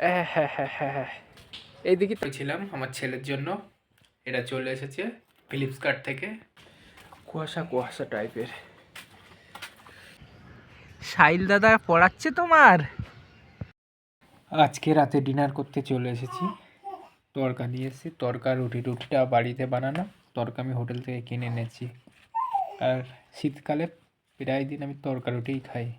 হ্যাঁ হ্যাঁ হ্যাঁ এইদিকে তো ছিলাম আমার ছেলের জন্য। এটা চলে এসেছে ফিলিপসকার্ট থেকে। কুয়াশা কুয়াশা টাইপের। সাইল দাদা পড়াচ্ছে তোমার? আজকে রাতে ডিনার করতে চলে এসেছি। তরকা নিয়ে এসেছি। তরকা রুটি রুটিটা বাড়িতে বানানো। তরকা আমি হোটেল থেকে কিনে এনেছি। আর শীতকালে প্রায় দিন আমি তরকা রুটিই খাই।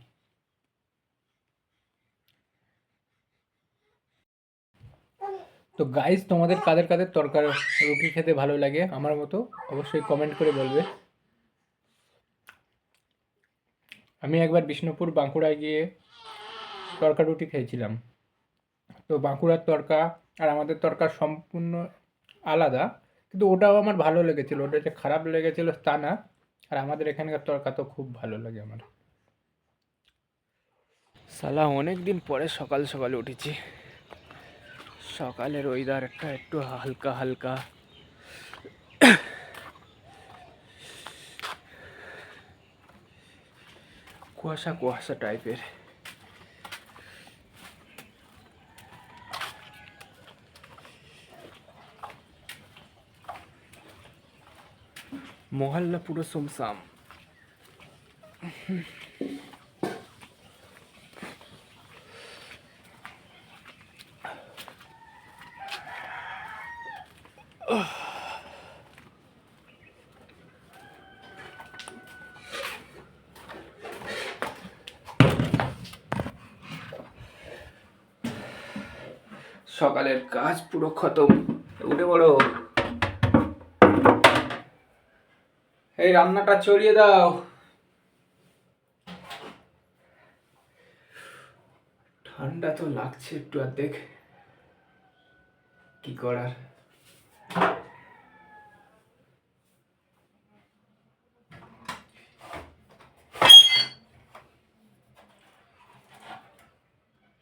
তো গাইস তোমাদের কাদের কাদের তরকার রুটি খেতে ভালো লাগে আমার মতো অবশ্যই কমেন্ট করে বলবে। আমি একবার বিষ্ণুপুর বাঁকুড়ায় গিয়ে তরকা রুটি খেয়েছিলাম। তো বাঁকুড়ার তরকা আর আমাদের তরকা সম্পূর্ণ আলাদা, কিন্তু ওটাও আমার ভালো লেগেছিলো, ওটা যে খারাপ লেগেছিলো তা না। আর আমাদের এখানকার তরকা তো খুব ভালো লাগে আমার। সালা অনেক দিন পরে সকাল সকালে উঠেছি। সকালের ওয়েদারটা একটু হালকা হালকা। কুয়াশা কুয়াশা টাইপের মহল্লা পুরো সুমসাম। সকালের কাজ পুরো খতম। উঠে বড় এই রান্নাটা চড়িয়ে দাও। ঠান্ডা তো লাগছে একটু আর দেখ, কি করার।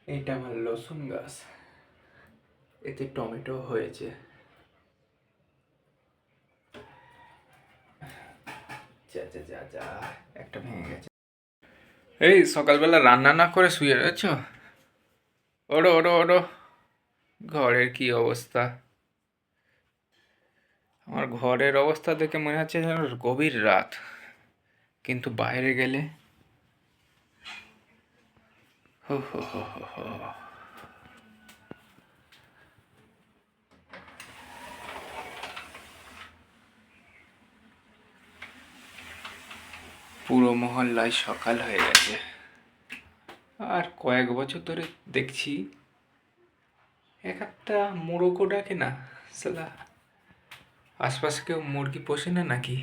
এইটা আমার লসুন গাছ। এতে টমেটো হয়েছে। একটা ভেঙে গেছে। এই সকালবেলা রান্না না করে শুয়ে রয়েছ? ওড়ো ওড়ো ওড়ো, ঘরের কি অবস্থা? আমার ঘরের অবস্থা দেখে মনে হচ্ছে যেন গভীর রাত। কিন্তু বাইরে গেলে? হো হো হো হো। পুরো মহল্লায় সকাল হয়ে গেছে। আর কয়েক বছর ধরে দেখছি এক একটা মোরগও ডাকে না সালা আশপাশে কেউ মুরগি পোষে না নাকি?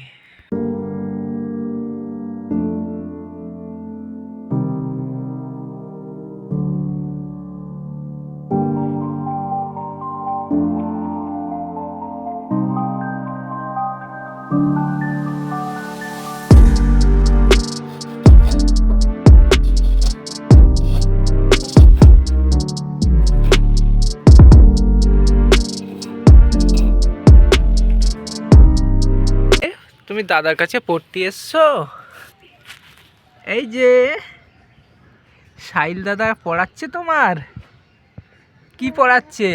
তুমি দাদার কাছে পড়তে এসছো? এই যে সাইল দাদা পড়াচ্ছে তোমার? কি পড়াচ্ছে?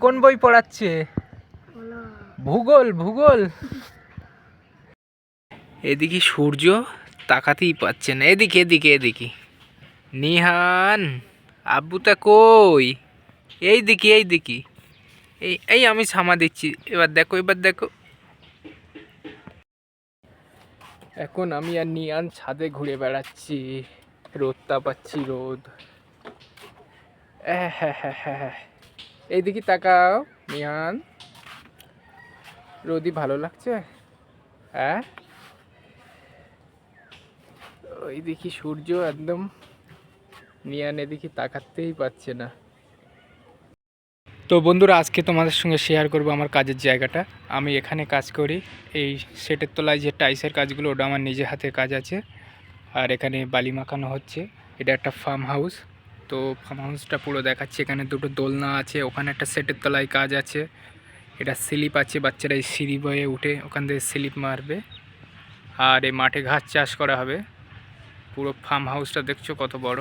কোন বই পড়াচ্ছে? ভূগোল ভূগোল। এদিকে সূর্য তাকাতেই পাচ্ছে না। এদিকে এদিকে এদিকে। নিহান, আব্বুটা কই? এই দিকে এই দিকে এই এই আমি সামা দিচ্ছি। এবার দেখো এবার দেখো। এখন আমি আর নিয়ান ছাদে ঘুরে বেড়াচ্ছি। রোদটা পাচ্ছি রোদ। হ্যাঁ হ্যাঁ হ্যাঁ এইদিকে তাকাও, নিয়ান। রোদি ভালো লাগছে? হ্যাঁ? ওই দেখি সূর্য একদম। নিয়ান এদিকে তাকাতেই পাচ্ছে না। তো বন্ধুরা, আজকে তোমাদের সঙ্গে শেয়ার করব আমার কাজের জায়গাটা। আমি এখানে কাজ করি, এই সেটের তলায় যে টাইসের কাজগুলো, ওটা আমার নিজে হাতে কাজ আছে। আর এখানে বালি মাখানো হচ্ছে, এটা একটা ফার্ম হাউস তো ফার্ম হাউসটা পুরো দেখাচ্ছি, এখানে দুটো দোলনা আছে, ওখানে একটা সেটের তলায় কাজ আছে। এটা স্লিপ আছে, বাচ্চারা এই সিঁড়ি বয়ে উঠে ওখান থেকে স্লিপ মারবে। আর এই মাঠে ঘাস চাষ করা হবে। পুরো ফার্ম হাউসটা দেখছ কত বড়।